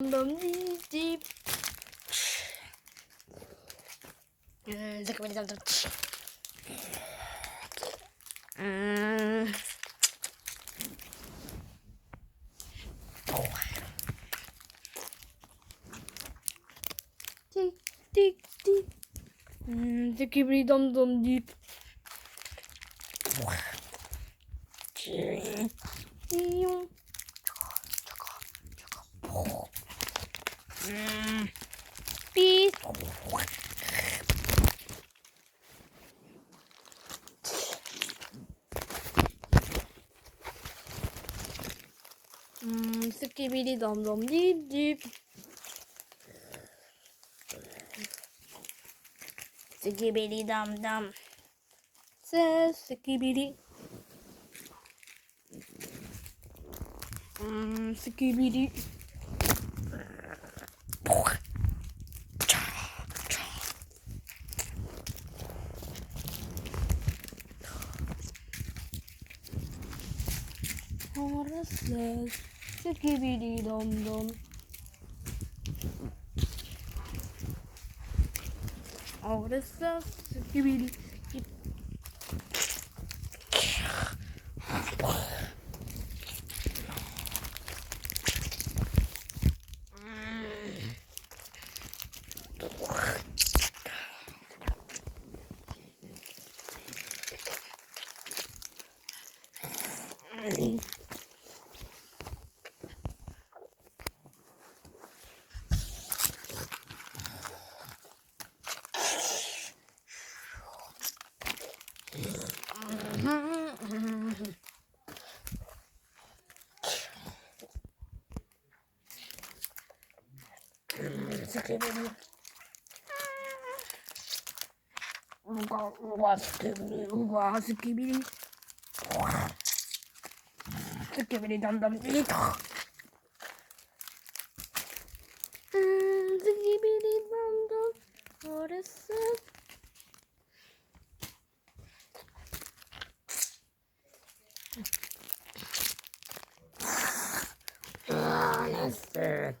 덤디집 음 잠깐만 잠 깐만 음 틱틱틱 음 새끼비 덤덤디 이용 음, 삐. 음, 스키비 리 덤덤디집. 스키비리 덤덤. 세 스키비리. 음, 스키비리. 알았어. 스키비리 덤덤. 알았어. 스키비리. 스키비리. 우와 우와 스키비리 우와 스키비리. 스키비리 덤덤디. 음 스키비리 덤덤 어렸어. 알았어. 음.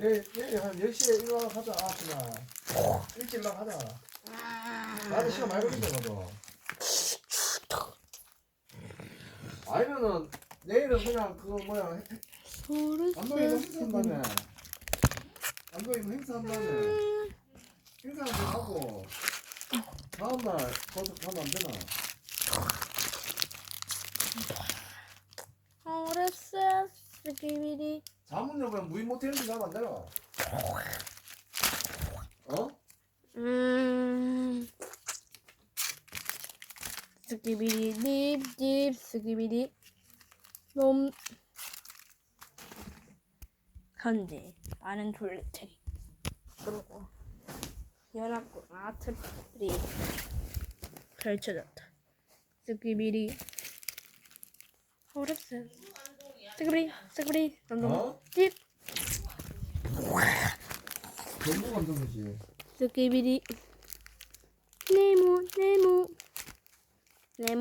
내일, 내일 한 10시에 일어나서 하자, 그냥. 일찍 일어나서 하자. 나는 시간 많이 걸린다, 너도. 아니면은, 내일은 그냥 그거 뭐야, 안동에 뭐 행사한다며. 안동에 뭐 행사한다며. 행사 한번 하고, 다음날 거기서 가면 안 되나? 어렸어. 스키비리. 자문 여부에 무인 모텔인데 가면 안 되나? 어? 음. 스키비리 딥딥 스키비리. 놈. 현재 많은 돌레트리 그리고 연합군 아트들이 펼쳐졌다. 스키비리. 어렵어 스키비리 스키비리. 놈놈 어? 딥. 전부 감독이지. 스키비리. 네모 네모 네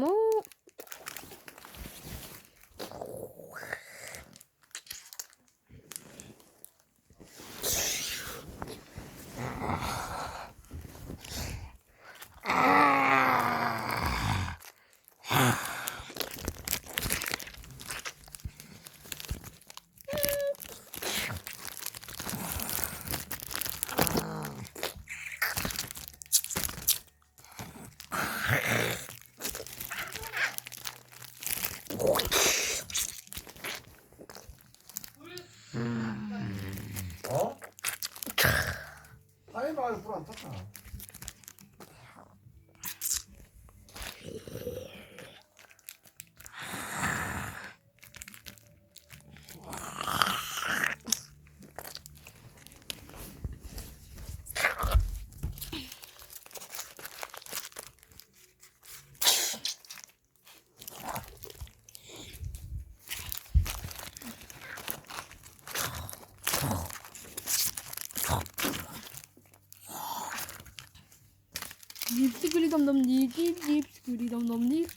립스그리. 덤덤니 립스그리 덤덤니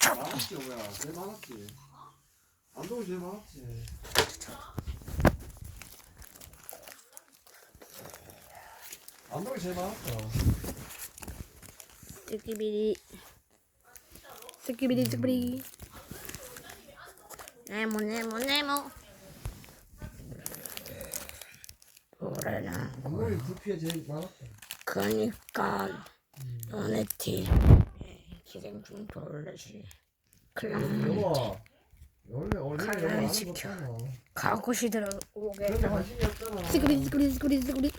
많았지 뭐야 제일 많았지 안동 제일 많았지 안동이 제일 많았다 스키비리 스키비리 스키비리. 네모 네모 네모. 그래나. 안동이 부피가 제일 많았어 그러니까 너네 팀 기생충 돌렛이 그럼 여보 원래 원래 칼날 안. 입었잖아. 가고시 들어오게 그런데 관심이 없잖아. 스크리 스크리 스크리 스크리.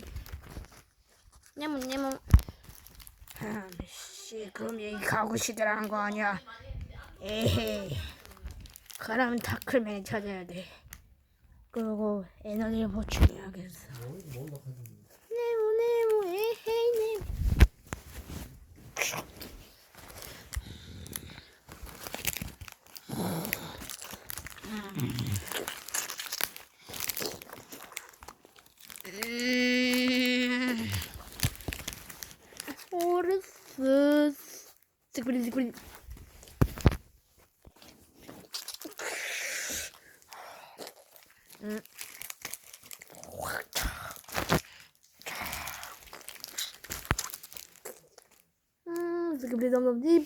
네모 네모. 씨. 그럼 여기 가고시 들어간 거 아니야? 에헤이 그럼 타클맨 찾아야 돼. 그리고 에너지를 보충해야겠어. 뭐 뭔가 가지고 네모 네모 에헤이 네모 음, 호르스. 스크리 스크리 음 스크리 덤덤 딥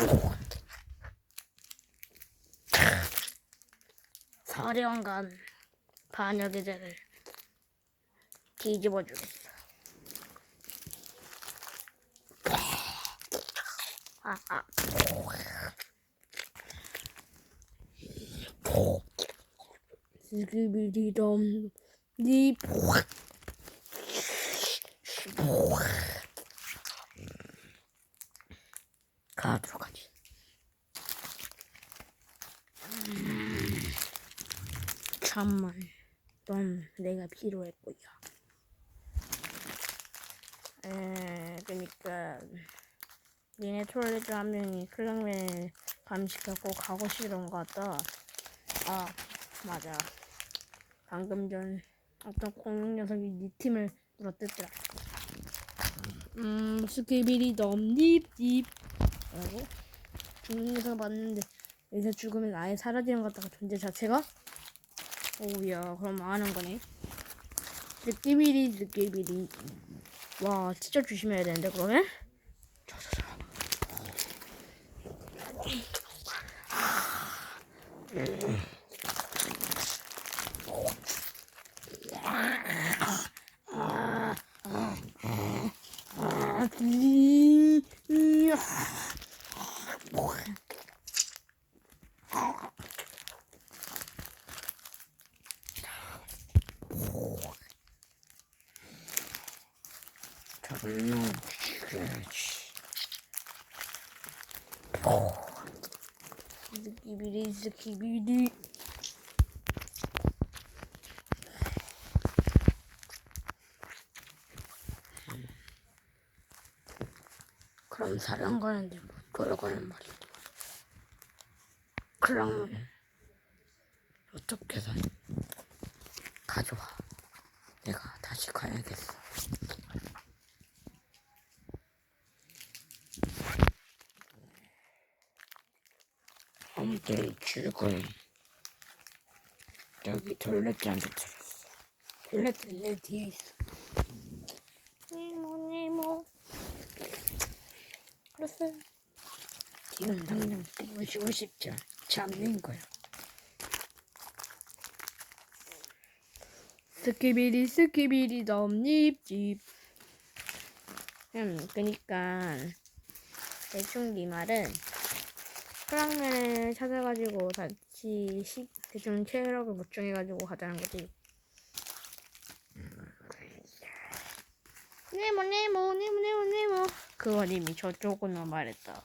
사령관 반역의 죄를 뒤집어 주겠어. 아, 아. 스크리 덤 딥. 가도록 하지. 잠만 넌 내가 필요했고요 에 그니까 니네 토일렛 한 명이 클랑맨을 감시하고 가고 싶은 것 같다 아 맞아 방금 전 어떤 공룡 녀석이 네 팀을 물어뜯더라. 음 스키비리 덤딥딥 라고 죽는 녀석 봤는데 여기서 죽으면 아예 사라지는 것 같다가 존재 자체가? 오우야 그럼 망하는 거네. 느끼비리 느끼비리. 와 진짜 조심해야 되는데 그러면? 이- 이- 저걸로 죽여야지. 느끼비리 느끼비리 그럼 사령관한테 뭐 돌아가는 말이야. 그럼 어떻게 든 가져와. 내가 다시 가야겠어. 아무튼 출근. 여기 돌렛장도 들었어. 돌렛 내 뒤에 있어. 네모 네모 그랬어요 지금 당장 싶지 않 잡는 거야. 스키비리 스키비리 덤잎집 음 그니까 대충 네 말은 프랑맨을 찾아가지고 다시 시, 대충 체력을 보충해가지고 가자는 거지. 네모 네모 네모 네모 네모. 그건 이미 저쪽으로 말했다.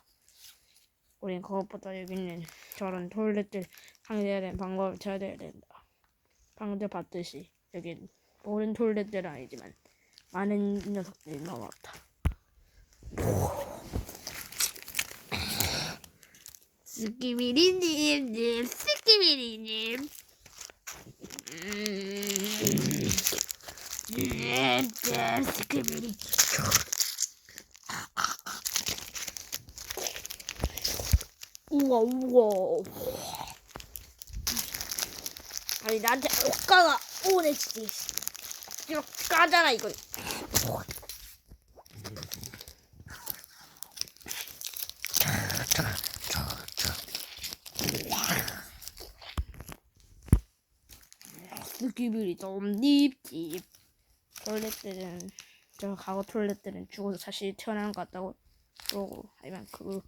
우린 그것보다 여기 있는 저런 토일렛들 상대해야 되는 방법을 찾아야 된다. 방금 봤듯이 여긴 모든 토일렛들은 아니지만 많은 녀석들이 넘어왔다. すきみりんにんにん、すきみりんにん。うーん。ねえ、すきみりん。うわうわ。あれなんで、おっかが、オーレンジです。おっかじゃない、これ。 느낌이 좀 닙집 톨렛들은 저 과거 톨렛들은 죽어서 다시 태어나는 것 같다고 그러고 아니면 그거는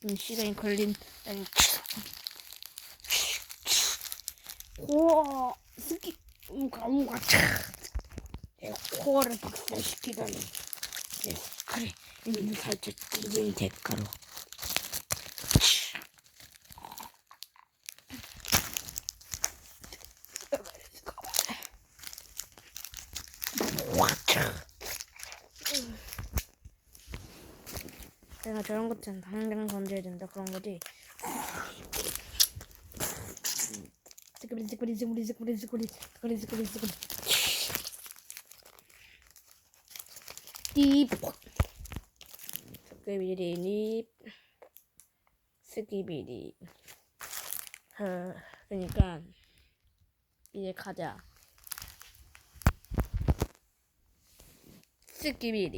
좀 시간이 걸린다는 우와 스키 우가 우가 내 코어를 박살시키다니. 네, 그래. 이는 살짝 찌른 대가로 저런 것들은 당장 던져야 된다 그런 거지? 스크리 스크리 스크리 스크리 스크리 스크리 스크리 스크리. 띠 스크비리 립 스키비리. 어, 그러니까 스키비리